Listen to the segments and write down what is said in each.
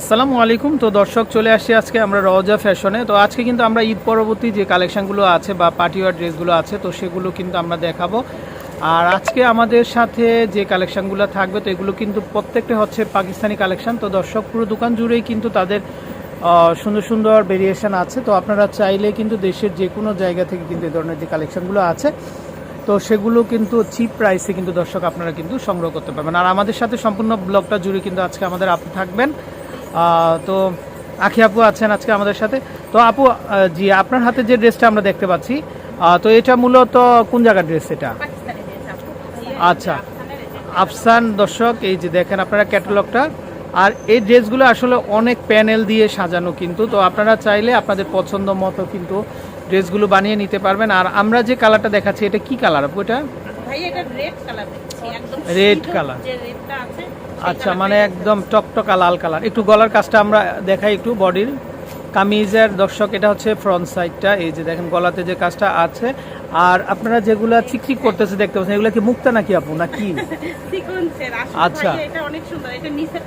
আসসালামু আলাইকুম। তো দর্শক, চলে আসি আজকে আমরা রওজা ফ্যাশনে। তো আজকে কিন্তু আমরা ঈদ পরবর্তী যে কালেকশনগুলো আছে বা পার্টিওয়ার ড্রেসগুলো আছে, তো সেগুলো কিন্তু আমরা দেখাবো। আর আজকে আমাদের সাথে যে কালেকশনগুলো থাকবে, তো এগুলো কিন্তু প্রত্যেকটা হচ্ছে পাকিস্তানি কালেকশন। তো দর্শক, পুরো দোকান জুড়েই কিন্তু তাদের সুন্দর সুন্দর ভেরিয়েশন আছে। তো আপনারা চাইলে কিন্তু দেশের যে কোনো জায়গা থেকে কিন্তু এই ধরনের যে কালেকশনগুলো আছে, তো সেগুলো কিন্তু চিপ প্রাইসে কিন্তু দর্শক আপনারা কিন্তু সংগ্রহ করতে পারবেন। আর আমাদের সাথে সম্পূর্ণ ব্লগটা জুড়ে কিন্তু আজকে আমাদের আপনি থাকবেন। তো আখি আপু আছেন আজকে আমাদের সাথে। তো আপু জি আপনার হাতে যে ড্রেসটা আমরা দেখতে পাচ্ছি তো এটা মূলত কোন জায়গার ড্রেস এটা? আচ্ছা। আফসান দর্শক এই যে দেখেন আপনারা ক্যাটালগটা। আর এই ড্রেসগুলো আসলে অনেক প্যানেল দিয়ে সাজানো কিন্তু তো আপনারা চাইলে আপনাদের পছন্দ মতো কিন্তু ড্রেসগুলো বানিয়ে নিতে পারবেন। আর আমরা যে কালারটা দেখাচ্ছি এটা কি কালার আপু এটা? ভাই এটা রেড কালার আচ্ছা মানে একদম টকটকা লাল কালার। একটু গলার কাজটা আমরা দেখাই একটু বডির। কামিজের দর্শক এটা হচ্ছে ফ্রন্ট সাইডটা এই যে দেখেন গলাতে যে কাজটা আছে। আর আপনারা যেগুলো চিকচিক করতেছে দেখতে পাচ্ছেন এগুলো কি মুক্তা নাকি আপু না কি? আচ্ছা।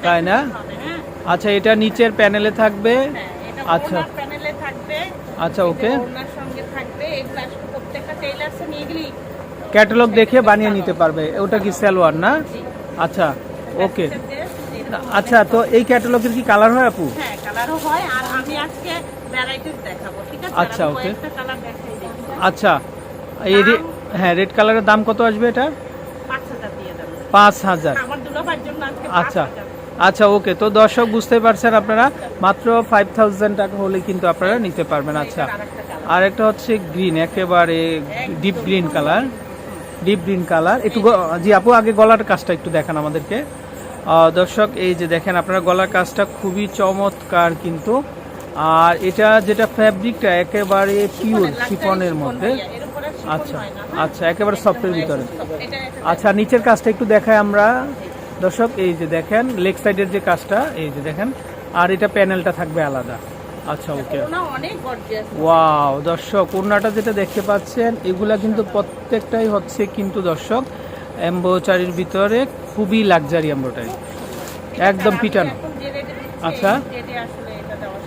তাই না? হ্যাঁ। আচ্ছা এটা নিচের প্যানেলে থাকবে? আচ্ছা। থাকবে। আচ্ছা ওকে। নিয়ে গেলেই ক্যাটালগ দেখে বানিয়ে নিতে পারবে। ওটা কি সালোয়ার না? আচ্ছা। ওকে আচ্ছা তো এই ক্যাটালগের কি কালার হয় আপু? হ্যাঁ কালারও হয় আর আমি আজকে ভ্যারাইটিস দেখাবো ঠিক আছে? আচ্ছা, ওকে. কালার দেখাই আচ্ছা এই হ্যাঁ রেড কালারের দাম কত আসবে এটা? পাঁচ হাজার আচ্ছা আচ্ছা ওকে তো দর্শক বুঝতে পারছেন আপনারা মাত্র ফাইভ থাউজেন্ড টাকা হলে কিন্তু আপনারা নিতে পারবেন। আচ্ছা আর একটা হচ্ছে গ্রিন একেবারে deep green colour deep green colour একটু জি আপু আগে গলার কাজটা একটু দেখান আমাদেরকে। দর্শক এই যে দেখেন আপনারা গলার কাজটা খুবই চমৎকার কিন্তু। আর এটা যেটা ফ্যাব্রিকটা একেবারে পিওর শিফনের মধ্যে। আচ্ছা আচ্ছা একেবারে সফটের ভিতরে। আচ্ছা নিচের কাজটা একটু দেখাই আমরা। দর্শক এই যে দেখেন লেগ সাইডের যে কাজটা এই যে দেখেন আর এটা প্যানেলটা থাকবে আলাদা। আচ্ছা ওকে। ওয়াও দর্শক ওড়নাটা যেটা দেখতে পাচ্ছেন এগুলা কিন্তু প্রত্যেকটাই হচ্ছে কিন্তু দর্শক এম্বোচারির ভিতরে খুবই লাক্সারি এম্বোটারি একদম পিটানো। আচ্ছা।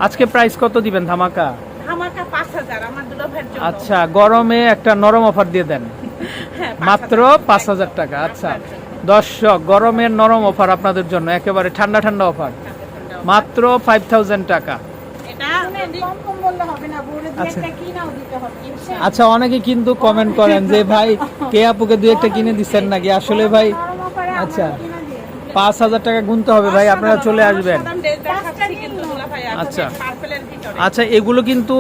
আজকে প্রাইস কত দিবেন ধামাকা? আচ্ছা গরমে একটা নরম অফার দিয়ে দেন। হ্যাঁ, মাত্র পাঁচ হাজার টাকা আচ্ছা। দর্শক গরমের নরম অফার আপনাদের জন্য একেবারে ঠান্ডা ঠান্ডা অফার মাত্র ফাইভ থাউজেন্ড টাকা। এটা যদি কম কম বললে হবে না বলে দিয়ে আচ্ছা। আচ্ছা অনেকে কিন্তু কমেন্ট করেন যে ভাই কে আপুকে দুই একটা কিনে দিচ্ছেন নাকি? আসলে ভাই আচ্ছা পাঁচ হাজার টাকা গুনতে হবে ভাই আপনারা চলে আসবেন। আচ্ছা। আচ্ছা পার্পলের ভিতরে আচ্ছা এগুলো কিন্তু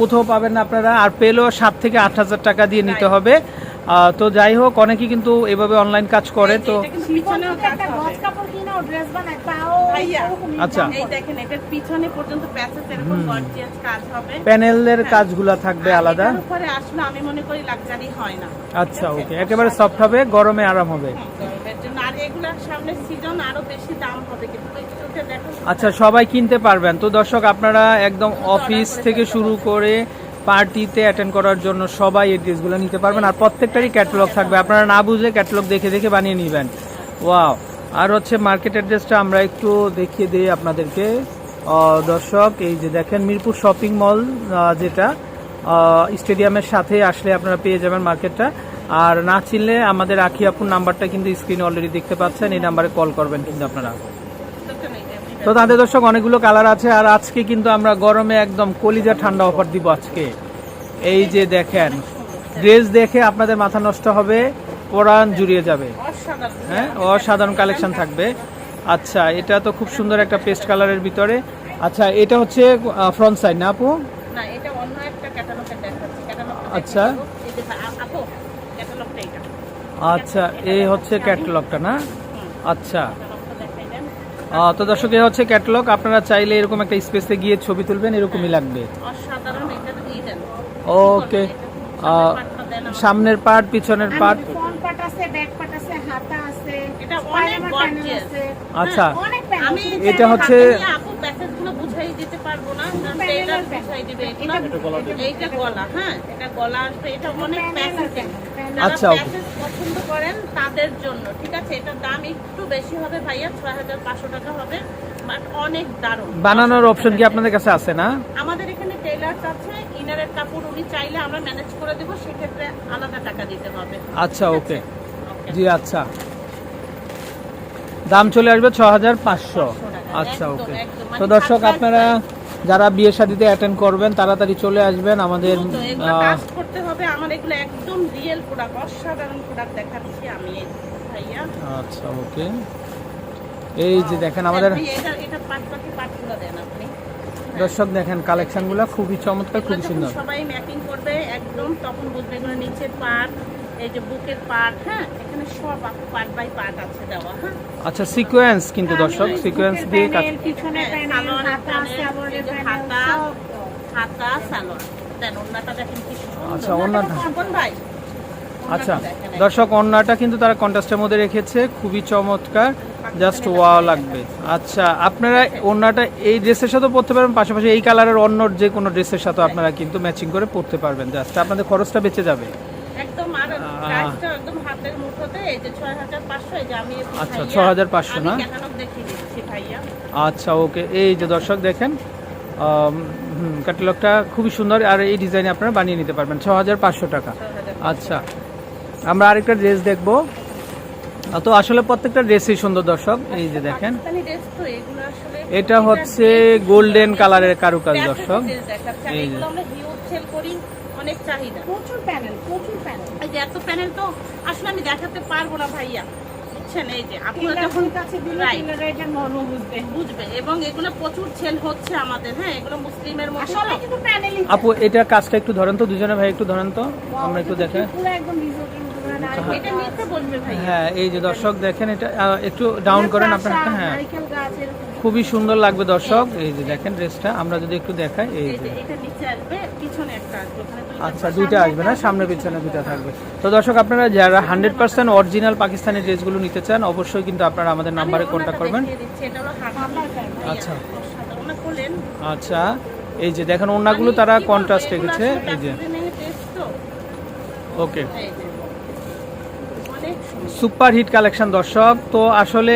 কোথাও পাবেন না আপনারা আর পেলেও সাত থেকে আট হাজার টাকা দিয়ে নিতে হবে। তো যাই হোক অনেকে কিন্তু এভাবে অনলাইন কাজ করে তো আচ্ছা। দাম এই পড়ে। দেখেন এটার পিছনে পর্যন্ত প্যাচেস এরকম গর্জিয়াস কাজ হবে। প্যানেলের কাজগুলো থাকবে আলাদা। এটার উপরে আসলে আমি মনে করি লাক্সারি হয় না। আচ্ছা ওকে একেবারে সফট হবে গরমে আরাম হবে। আচ্ছা সবাই কিনতে পারবেন। তো দর্শক আপনারা একদম অফিস থেকে শুরু করে পার্টিতে অ্যাটেন্ড করার জন্য সবাই এই ড্রেসগুলো নিতে পারবেন। আর প্রত্যেকটারই ক্যাটালগ থাকবে। আপনারা না বুঝলে ক্যাটালগ দেখে দেখে বানিয়ে নেবেন। ওয়াও আর হচ্ছে মার্কেট অ্যাড্রেসটা আমরা একটু দেখিয়ে দিই আপনাদেরকে। দর্শক এই যে দেখেন মিরপুর শপিং মল যেটা স্টেডিয়ামের সাথে আসলে আপনারা পেয়ে যাবেন মার্কেটটা আর না চিনলে আমাদের আখি আপুর নাম্বারটা কিন্তু স্ক্রিনে অলরেডি দেখতে পাচ্ছেন এই নাম্বারে কল করবেন কিন্তু আপনারা। তো তাদের দর্শক অনেকগুলো কালার আছে আর আজকে কিন্তু আমরা গরমে একদম কলিজা ঠান্ডা অফার দিব আজকে। এই যে দেখেন ড্রেস দেখে আপনাদের মাথা নষ্ট হবে পরাণ জুড়িয়ে যাবে। হ্যাঁ অসাধারণ কালেকশন থাকবে। আচ্ছা এটা তো খুব সুন্দর একটা পেস্ট কালারের ভিতরে। আচ্ছা এটা হচ্ছে ফ্রন্ট সাইড না আপু? না এটা অন্য একটা ক্যাটালগে দেখাচ্ছি। ক্যাটালগটা আচ্ছা। ক্যাটালগটা এটা। আচ্ছা এই হচ্ছে ক্যাটালগটা না? আচ্ছা। ক্যাটালগটা দেখাই দেন আহ, তো দর্শক এই হচ্ছে ক্যাটালগ আপনারা চাইলে এরকম একটা স্পেসে গিয়ে ছবি তুলবেন এরকমই লাগবে। অসাধারণ এটা দিয়ে দেন। ওকে সামনের পার্ট পিছনের পার্ট। ফ্রন্ট পার্ট আছে ব্যাক পার্ট আছে হাতা আছে এটা অনেক পায়জামার প্যানেল gorgeous। আছে। আচ্ছা। আমি এটা হচ্ছে- গলা হ্যাঁ এটা গলা আসবে এটা অনেক প্যাসেজ আচ্ছা. পছন্দ করেন তাদের জন্য ঠিক আছে? এটার দাম একটু বেশি হবে ভাইয়া ছয় হাজার পাঁচশো টাকা হবে বাট অনেক দারুণ। বানানোর অপশন কি আপনাদের কাছে আছে না? আমাদের এখানে টেলার্স আছে ইনারের কাপড় উনি চাইলে আমরা ম্যানেজ করে দেবো সেক্ষেত্রে আলাদা টাকা দিতে হবে। আচ্ছা ওকে। জি আচ্ছা। দাম চলে আসবে ছ হাজার পাঁচশো। আচ্ছা ওকে। মানে তো দর্শক আপনারা যারা বিয়ে শাদিতে অ্যাটেন্ড করবেন তাড়াতাড়ি চলে আসবেন আমাদের করতে হবে। আমার এগুলো একদম রিয়েল প্রোডাক্ট অসাধারণ প্রোডাক্ট দেখাচ্ছি আমি ভাইয়া। আচ্ছা ওকে এই যে দেখেন আমাদের আপনি এটা এটা পাট পাখি পাটগুলো দেন আপনি। দর্শক দেখেন কালেকশনগুলো খুবই চমৎকার খুবই সুন্দর। সবাই ম্যাপিং করবে একদম তখন বুঝবে এগুলো নিচের পাট এই যে বুকের পাট হ্যাঁ? এখানে সব পার্ট বাই পার্ট আছে দেওয়া। হ্যাঁ আচ্ছা সিকোয়েন্স কিন্তু দর্শক সিকোয়েন্স দিয়ে কাজ পিছনে হ্যাঁ, হাতা হাতা। হাতা সালোয়ার দেন ওন্নাটা দেখেন কি সুন্দর। আচ্ছা, ভাই? আচ্ছা দর্শক অন্যটা কিন্তু তারা কন্ট্রাস্টের মধ্যে রেখেছে। খুবই চমৎকার। জাস্ট ওয়াও লাগবে। আচ্ছা আপনারা অন্যটা এই ড্রেসের সাথে পরতে পারবেন। পাশাপাশি এই কালারের অন্য যে কোনো ড্রেসের সাথে আপনারা কিন্তু ম্যাচিং করে পরতে পারবেন। জাস্ট আপনাদের খরচটা বেঁচে যাবে। একদম আর হাতের মুঠোতে এই যে 6500 এই যে আমি আচ্ছা, 6500 না? আমি ক্যাটালগ দেখিয়ে দিচ্ছি ভাইয়া। আচ্ছা ওকে। এই যে দর্শক দেখেন ক্যাটালগটা খুবই সুন্দর আর এই ডিজাইনে আপনারা বানিয়ে নিতে পারবেন ছ হাজার পাঁচশো টাকা। আচ্ছা আমরা আরেকটা ড্রেস দেখব। তো আসলে প্রত্যেকটা ড্রেসই সুন্দর দর্শক এই যে দেখেন। পাকিস্তানি ড্রেস তো এগুলো আসলে এটা হচ্ছে গোল্ডেন কালারের কারুকাজ দর্শক। এই এই যে। যে আমরা হিউজ সেল করি অনেক চাহিদা। প্রচুর প্যানেল প্রচুর প্যানেল এই যে এত প্যানেল তো আসলে আমি দেখাতে পারব না ভাইয়া। বুঝছেন? এই যে আপনারা যখন কাছে বুঝবে। বুঝবে। এবং এগুলো প্রচুর সেল হচ্ছে আমাদের হ্যাঁ? এগুলো মুসলিমের মধ্যে। সবাই কিন্তু প্যানেলই আপু এটা কাজটা একটু ধরেন তো দুজনে ভাই একটু ধরেন তো আমরা একটু দেখে। পুরো একদম আচ্ছা, নারকেল এটা নিতে বলবে ভাইয়া। হ্যাঁ এই যে দর্শক দেখেন এটা একটু ডাউন করেন আপনার হ্যাঁ। নারকেল গাছ এরকম খুবই সুন্দর লাগবে দর্শক। এই যে দেখেন ড্রেসটা আমরা যদি একটু দেখাই এই যে। যে এটা নিচে আসবে পিছনে একটা আসবে ওখানে দুইটা আচ্ছা দুইটা আসবে না? সামনে পিছনে দুইটা থাকবে। তো দর্শক আপনারা যারা হান্ড্রেড পার্সেন্ট অরিজিনাল পাকিস্তানি ড্রেসগুলো নিতে চান অবশ্যই কিন্তু আপনারা আমাদের নাম্বারে কন্ট্যাক্ট করবেন। আচ্ছা। আচ্ছা এই যে দেখেন ওনাগুলো তারা কন্ট্রাস্ট রেখেছে এই যে। ওকে। সুপার হিট কালেকশন দর্শক। তো আসলে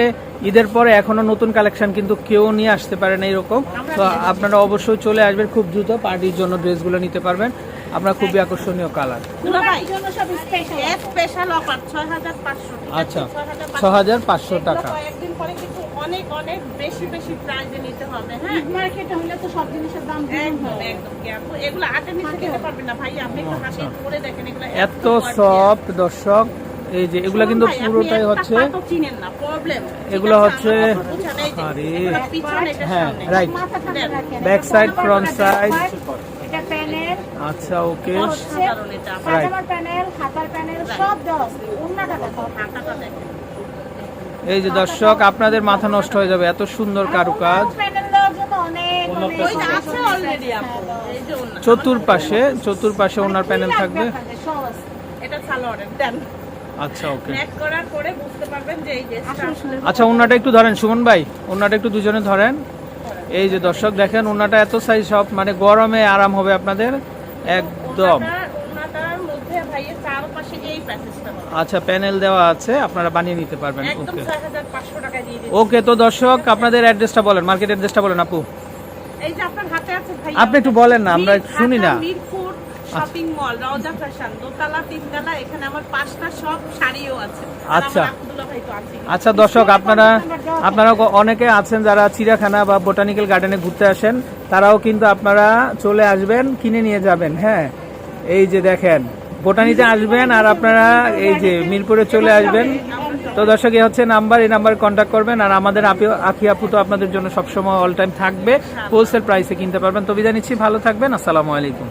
ঈদের পরে এখনও নতুন কালেকশন কিন্তু কেউ নিয়ে আসতে পারে না এরকম। তো আপনারা অবশ্যই চলে আসবেন খুব দ্রুত পার্টির জন্য ড্রেসগুলো নিতে পারবেন। আপনার খুবই আকর্ষণীয় কালার। দুলা ভাই, এই জন্য সব স্পেশাল এক স্পেশাল অফার 6500 ঠিক আছে? আচ্ছা ছ হাজার পাঁচশো টাকা। কয়েকদিন অনেক অনেক বেশি বেশি প্রাইজে নিতে হবে হ্যাঁ? মার্কেটে হলে তো সব জিনিসের দাম একদম একদম এগুলো আটে নিচে পারবেন না ভাই আপনি একটু হাতে করে দেখেন এগুলো এত সফট দর্শক এই যে এগুলো কিন্তু পুরোটাই হচ্ছে পাতও চিনেন না প্রবলেম এগুলো হচ্ছে- আরে। হ্যাঁ, front টাকা side. এটা প্যানেল আচ্ছা ওকে এই যে দর্শক আপনাদের মাথা নষ্ট হয়ে যাবে এত সুন্দর কারুকাজ। প্যানেল দেওয়ার জন্য অনেক অনেক ওই যে আছে অলরেডি আপু। এই যে ওন্না। চতুর্পাশে চতুর্পাশে ওনার প্যানেল থাকবে? এটা সালোয়ারের দেন। আচ্ছা ওকে ম্যাক করার পরে বুঝতে পারবেন যে এই ড্রেসটা আচ্ছা ওনাটা একটু ধরেন সুমন ভাই ওনাটা একটু দুজনে ধরেন। এই যে দর্শক দেখেন ওনাটা এত সাইজ সব মানে গরমে আরাম হবে আপনাদের। একদম। আচ্ছা প্যানেল দেওয়া আছে আপনারা বানিয়ে নিতে পারবেন। ওকে ওকে তো দর্শক আপনাদের অ্যাড্রেসটা বলেন মার্কেট অ্যাড্রেসটা বলেন আপু। এই যে আপনার হাতে আছে ভাই আপনি একটু বলেন না, আমরা শুনি না। আচ্ছা। শপিং মল রওজা ফ্যাশন দোতলা তিনতলা এখানে আমার পাঁচটা সব শাড়িও আছে। আচ্ছা। আচ্ছা দর্শক আপনারা আপনারা অনেকে আছেন যারা চিড়িয়াখানা বা বোটানিক্যাল গার্ডেনে ঘুরতে আসেন তারাও কিন্তু আপনারা চলে আসবেন কিনে নিয়ে যাবেন হ্যাঁ? এই যে দেখেন বোটানিতে আসবেন আর আপনারা এই যে মিরপুরে চলে আসবেন। তো দর্শক এই হচ্ছে নাম্বার এই নাম্বারে কন্ট্যাক্ট করবেন আর আমাদের আপি আখি আপু তো আপনাদের জন্য সবসময় অল টাইম থাকবে। হোলসেল প্রাইসে কিনতে পারবেন। তো বিদায় নিচ্ছি ভালো থাকবেন আসসালামু আলাইকুম।